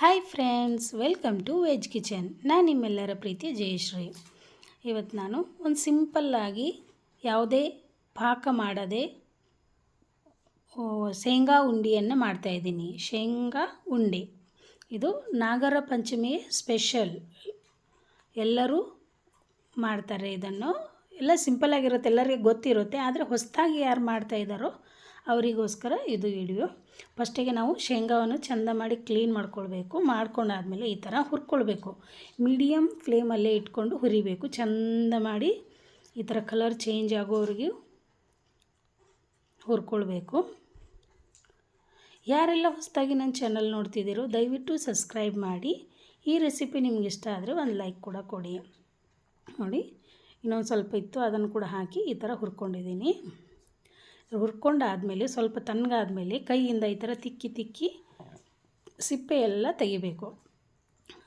Hi friends welcome to veg kitchen ನಾನು ನಿಮ್ಮೆಲ್ಲರ ಪ್ರೀತಿ ಜಯಶ್ರೀ. ಇವತ್ತು ನಾನು ಒಂದು ಸಿಂಪಲ್ಲಾಗಿ ಯಾವುದೇ ಪಾಕ ಮಾಡದೆ ಶೇಂಗಾ ಉಂಡಿಯನ್ನು ಮಾಡ್ತಾಯಿದ್ದೀನಿ ಶೇಂಗಾ ಉಂಡೆ. ಇದು ನಾಗರ ಪಂಚಮಿ ಸ್ಪೆಷಲ್ ಎಲ್ಲರೂ ಮಾಡ್ತಾರೆ ಇದನ್ನು. ಎಲ್ಲ ಸಿಂಪಲ್ಲಾಗಿರುತ್ತೆ ಎಲ್ಲರಿಗೂ ಗೊತ್ತಿರುತ್ತೆ. ಆದರೆ ಹೊಸದಾಗಿ ಯಾರು ಮಾಡ್ತಾ ಇದ್ದಾರೋ ಅವರಿಗೋಸ್ಕರ ಇದು ವಿಡಿಯೋ. ಫಸ್ಟಿಗೆ ನಾವು ಶೇಂಗಾವನ್ನು ಚೆಂದ ಮಾಡಿ ಕ್ಲೀನ್ ಮಾಡ್ಕೊಳ್ಬೇಕು. ಮಾಡ್ಕೊಂಡಾದಮೇಲೆ ಈ ಥರ ಹುರ್ಕೊಳ್ಬೇಕು. ಮೀಡಿಯಮ್ ಫ್ಲೇಮಲ್ಲೇ ಇಟ್ಕೊಂಡು ಹುರಿಬೇಕು. ಚೆಂದ ಮಾಡಿ ಈ ಥರ ಕಲರ್ ಚೇಂಜ್ ಆಗೋವರೆಗೆ ಹುರ್ಕೊಳ್ಬೇಕು. ಯಾರೆಲ್ಲ ಹೊಸದಾಗಿ ನನ್ನ ಚಾನಲ್ ನೋಡ್ತಿದ್ದೀರೋ ದಯವಿಟ್ಟು ಸಬ್ಸ್ಕ್ರೈಬ್ ಮಾಡಿ. ಈ ರೆಸಿಪಿ ನಿಮ್ಗೆ ಇಷ್ಟ ಆದರೆ ಒಂದು ಲೈಕ್ ಕೂಡ ಕೊಡಿ. ನೋಡಿ ಇನ್ನೊಂದು ಸ್ವಲ್ಪ ಇತ್ತು, ಅದನ್ನು ಕೂಡ ಹಾಕಿ ಈ ಥರ ಹುರ್ಕೊಂಡಿದ್ದೀನಿ. ಹುರ್ಕೊಂಡಾದಮೇಲೆ ಸ್ವಲ್ಪ ತಣ್ಣಗಾದಮೇಲೆ ಕೈಯಿಂದ ಈ ಥರ ತಿಕ್ಕಿ ತಿಕ್ಕಿ ಸಿಪ್ಪೆ ಎಲ್ಲ ತೆಗಿಬೇಕು.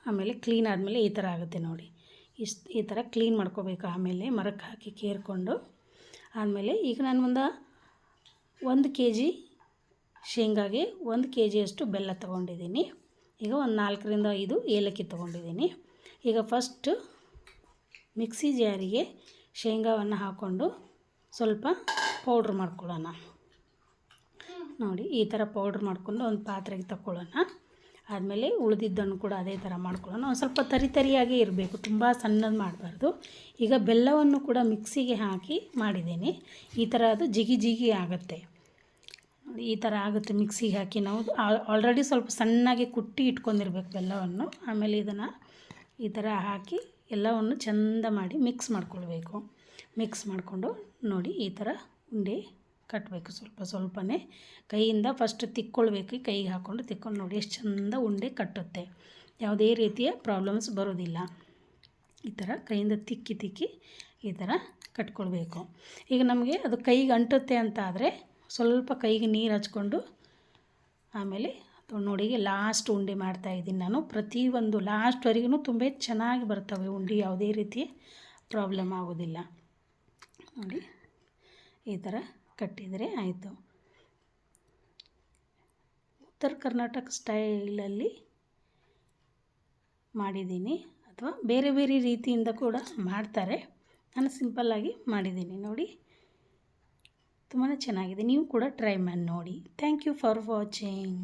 ಆಮೇಲೆ ಕ್ಲೀನ್ ಆದಮೇಲೆ ಈ ಥರ ಆಗುತ್ತೆ ನೋಡಿ. ಇಷ್ಟು ಈ ಥರ ಕ್ಲೀನ್ ಮಾಡ್ಕೋಬೇಕು. ಆಮೇಲೆ ಮರಕ್ಕೆ ಹಾಕಿ ಕೇರ್ಕೊಂಡು ಆಮೇಲೆ ಈಗ ನಾನು ಮುಂದೆ ಒಂದು ಕೆ ಜಿ ಶೇಂಗಾಗೆ ಒಂದು ಕೆ ಜಿಯಷ್ಟು ಬೆಲ್ಲ ತೊಗೊಂಡಿದ್ದೀನಿ. ಈಗ ಒಂದು ನಾಲ್ಕರಿಂದ ಐದು ಏಲಕ್ಕಿ ತೊಗೊಂಡಿದ್ದೀನಿ. ಈಗ ಫಸ್ಟು ಮಿಕ್ಸಿ ಜಾರಿಗೆ ಶೇಂಗಾವನ್ನು ಹಾಕ್ಕೊಂಡು ಸ್ವಲ್ಪ ಪೌಡ್ರ್ ಮಾಡ್ಕೊಳ್ಳೋಣ. ನೋಡಿ, ಈ ಥರ ಪೌಡ್ರ್ ಮಾಡಿಕೊಂಡು ಒಂದು ಪಾತ್ರೆಗೆ ತಗೊಳ್ಳೋಣ ಆದಮೇಲೆ ಉಳಿದಿದ್ದನ್ನು ಕೂಡ ಅದೇ ಥರ ಮಾಡ್ಕೊಳ್ಳೋಣ. ಒಂದು ಸ್ವಲ್ಪ ತರಿ ತರಿಯಾಗೇ ಇರಬೇಕು, ತುಂಬ ಸಣ್ಣದು ಮಾಡಬಾರ್ದು. ಈಗ ಬೆಲ್ಲವನ್ನು ಕೂಡ ಮಿಕ್ಸಿಗೆ ಹಾಕಿ ಮಾಡಿದ್ದೀನಿ. ಈ ಥರ ಅದು ಜಿಗಿ ಜಿಗಿ ಆಗುತ್ತೆ. ಈ ಥರ ಆಗುತ್ತೆ ಮಿಕ್ಸಿಗೆ ಹಾಕಿ. ನಾವು ಆಲ್ರೆಡಿ ಸ್ವಲ್ಪ ಸಣ್ಣಗೆ ಕುಟ್ಟಿ ಇಟ್ಕೊಂಡಿರ್ಬೇಕು ಬೆಲ್ಲವನ್ನು. ಆಮೇಲೆ ಇದನ್ನು ಈ ಥರ ಹಾಕಿ ಎಲ್ಲವನ್ನು ಚೆಂದ ಮಾಡಿ ಮಿಕ್ಸ್ ಮಾಡ್ಕೊಳ್ಬೇಕು. ಮಿಕ್ಸ್ ಮಾಡಿಕೊಂಡು ನೋಡಿ ಈ ಥರ ಉಂಡೆ ಕಟ್ಟಬೇಕು ಸ್ವಲ್ಪ ಸ್ವಲ್ಪನೇ ಕೈಯಿಂದ ಫಸ್ಟ್ ತಿಕ್ಕೊಳ್ಬೇಕು. ಕೈಗೆ ಹಾಕ್ಕೊಂಡು ತಿಕ್ಕೊಂಡು ನೋಡಿ ಎಷ್ಟು ಚೆಂದ ಉಂಡೆ ಕಟ್ಟುತ್ತೆ. ಯಾವುದೇ ರೀತಿಯ ಪ್ರಾಬ್ಲಮ್ಸ್ ಬರೋದಿಲ್ಲ ಈ ಥರ ಕೈಯಿಂದ ತಿಕ್ಕಿ ತಿಕ್ಕಿ ಈ ಥರ ಕಟ್ಕೊಳ್ಬೇಕು. ಈಗ ನಮಗೆ ಅದು ಕೈಗೆ ಅಂಟುತ್ತೆ ಅಂತ ಆದರೆ ಸ್ವಲ್ಪ ಕೈಗೆ ನೀರು ಹಚ್ಕೊಂಡು ಆಮೇಲೆ ನೋಡಿ ಲಾಸ್ಟ್ ಉಂಡೆ ಮಾಡ್ತಾ ಇದ್ದೀನಿ ನಾನು. ಪ್ರತಿಯೊಂದು ಲಾಸ್ಟ್ವರೆಗೂ ತುಂಬ ಚೆನ್ನಾಗಿ ಬರ್ತವೆ ಉಂಡೆ, ಯಾವುದೇ ರೀತಿ ಪ್ರಾಬ್ಲಮ್ ಆಗೋದಿಲ್ಲ. ನೋಡಿ, ಈ ಥರ ಕಟ್ಟಿದರೆ ಆಯಿತು. ಉತ್ತರ ಕರ್ನಾಟಕ ಸ್ಟೈಲಲ್ಲಿ ಮಾಡಿದ್ದೀನಿ. ಅಥವಾ ಬೇರೆ ಬೇರೆ ರೀತಿಯಿಂದ ಕೂಡ ಮಾಡ್ತಾರೆ. ನಾನು ಸಿಂಪಲ್ಲಾಗಿ ಮಾಡಿದ್ದೀನಿ. ನೋಡಿ ತುಂಬಾ ಚೆನ್ನಾಗಿದೆ. ನೀವು ಕೂಡ ಟ್ರೈ ಮಾಡಿ ನೋಡಿ. Thank you for watching